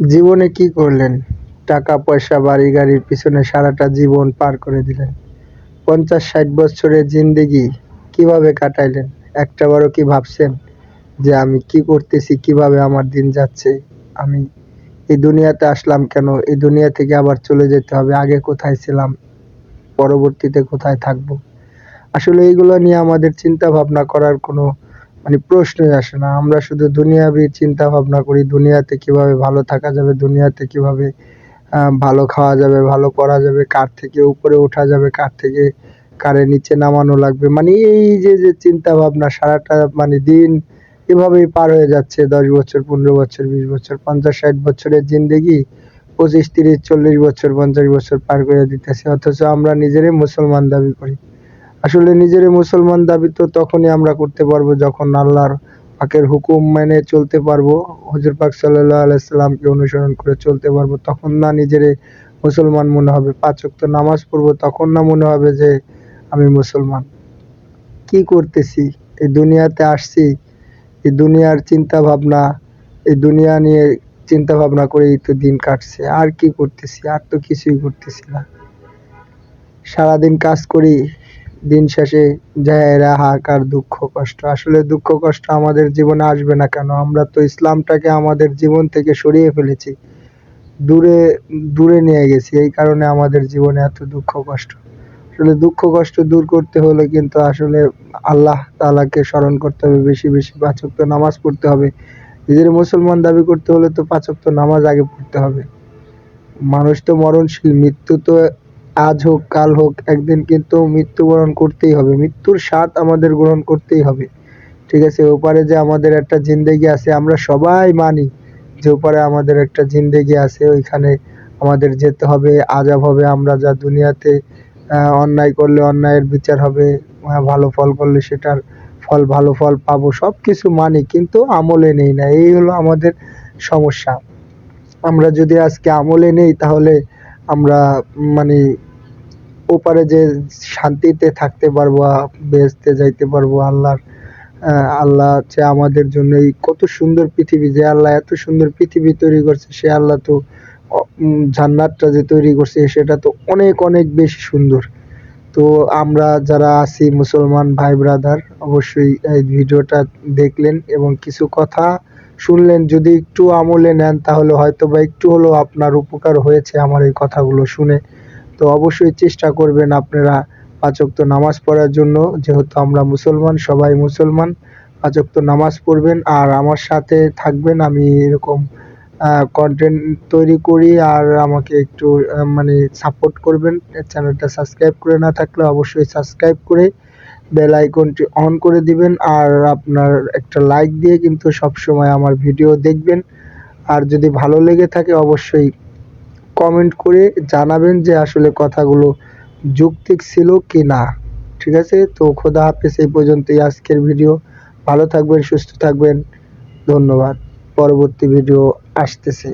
জীবনে কি করলেন? টাকা, পয়সা, বাড়ি, গাড়ির পিছনে সারাটা জীবন পার করে দিলেন। পঞ্চাশ, ষাট বছরের জিন্দেগি কীভাবে কাটাইলেন? একটাবারও কি ভাবছেন যে আমি কি করতেছি, কীভাবে আমার দিন যাচ্ছে? আমি এই দুনিয়াতে আসলাম কেন? এই দুনিয়া থেকে আবার চলে যেতে হবে। আগে কোথায় ছিলাম? পরবর্তীতে কোথায় থাকব? আসলে এইগুলো নিয়ে আমাদের চিন্তা ভাবনা করার কোনো মানে প্রশ্নই আসে না। আমরা শুধু দুনিয়াবি চিন্তা ভাবনা করি, দুনিয়াতে কীভাবে ভালো থাকা যাবে, দুনিয়াতে কীভাবে ভালো খাওয়া যাবে, ভালো করা যাবে, কার থেকে উপরে ওঠা যাবে, কার থেকে কারে নিচে নামানো লাগবে। মানে এই যে যে চিন্তা ভাবনা সারাটা মানে দিন এভাবেই পার হয়ে যাচ্ছে। দশ বছর, পনেরো বছর, বিশ বছর, পঞ্চাশ, ষাট বছরের জিন্দেগি পঁচিশ, তিরিশ, চল্লিশ বছর, পঞ্চাশ বছর পার করে দিতেছে। অথচ আমরা নিজেরাই মুসলমান দাবি করি। আসলে নিজেরে মুসলমান দাবি তো তখনই আমরা করতে পারব যখন আল্লাহর পাকের হুকুম মেনে চলতে পারব। হুজুর পাক সাল্লাহ আলাইসাল্লামকে অনুসরণ করে চলতে পারব। তখন না নিজেরে মুসলমান মনে হবে। পাঁচ ওয়াক্ত নামাজ পড়ব, তখন না মনে হবে যে আমি মুসলমান। কি করতেছি? এই দুনিয়াতে আসছি, এই দুনিয়ার চিন্তা ভাবনা এই দুনিয়া নিয়ে চিন্তা ভাবনা করেই তো দিন কাটছে। আর কি করতেছি? আর তো কিছুই করতেছি না। সারাদিন কাজ করি দিন শেষে যায় হাহাকার দুঃখ, কষ্ট। আসলে দুঃখ, কষ্ট আমাদের জীবনে আসবে না কেন? আমরা তো ইসলামটাকে আমাদের জীবন থেকে সরিয়ে ফেলেছি। দূরে দূরে নিয়ে গেছি। এই কারণে আমাদের জীবনে এত দুঃখ, কষ্ট। আসলে দুঃখ, কষ্ট দূর করতে হলে কিন্তু আসলে আল্লাহ তাআলাকে স্মরণ করতে হবে। বেশি বেশি পাঁচ ওয়াক্ত নামাজ পড়তে হবে। নিজের মুসলমান দাবি করতে হলে তো পাঁচ ওয়াক্ত নামাজ আগে পড়তে হবে। মানুষ তো মরণশীল, মৃত্যু তো আজ হোক, কাল হোক, একদিন কিন্তু মৃত্যুবরণ করতেই হবে। মৃত্যুর স্বাদ আমাদের গ্রহণ করতেই হবে। ঠিক আছে, ওপারে যে আমাদের একটা জিন্দেগি আছে, আমরা সবাই মানি যে ওপারে আমাদের একটা জিন্দেগি আছে, ওইখানে আমাদের যেতে হবে, আজাব হবে, আমরা যা দুনিয়াতে অন্যায় করলে অন্যায়ের বিচার হবে ভালো ফল করলে সেটার ফল, ভালো ফল পাবো সব কিছু মানি, কিন্তু আমলে নেই না। এই হলো আমাদের সমস্যা। আমরা যদি আজকে আমলে নেই, তাহলে আমরা মানে ওপারে যে শান্তিতে থাকতে পারব বেহেশতে যাইতে পারব আল্লাহর আল্লাহ হচ্ছে আমাদের জন্য এই কত সুন্দর পৃথিবী যে আল্লাহ এত সুন্দর পৃথিবী তৈরি করছে, সে আল্লাহ তো জান্নাতটা যে তৈরি করছে, সেটা তো অনেক অনেক বেশি সুন্দর। তো আমরা যারা আছি মুসলমান ভাই ব্রাদার, অবশ্যই এই ভিডিওটা দেখলেন এবং কিছু কথা শুনলেন। যদি একটু আমলে নেন, তাহলে হয়তো বা একটু হলেও আপনার উপকার হয়েছে আমার এই কথাগুলো শুনে। তো অবশ্যই চেষ্টা করবেন আপনারা পাঁচ ওয়াক্ত নামাজ পড়ার জন্য, যেহেতু আমরা মুসলমান, সবাই মুসলমান, পাঁচ ওয়াক্ত নামাজ পড়বেন। আর আমার সাথে থাকবেন আমি এরকম কন্টেন্ট তৈরি করি আর আমাকে একটু মানে সাপোর্ট করবেন। চ্যানেলটা সাবস্ক্রাইব করে না থাকলে অবশ্যই সাবস্ক্রাইব করে বেল আইকনটি অন করে দিবেন। আর আপনার একটা লাইক দিয়ে কিন্তু সব সময় আমার ভিডিও দেখবেন। আর যদি ভালো লেগে থাকে অবশ্যই কমেন্ট করে জানাবেন যে আসলে কথাগুলো যৌক্তিক ছিল কি না ঠিক আছে? তো খোদা হাফেজ, এই পর্যন্তই আজকের ভিডিও ভালো থাকবেন, সুস্থ থাকবেন। ধন্যবাদ। পরবর্তী ভিডিও আসতেছে।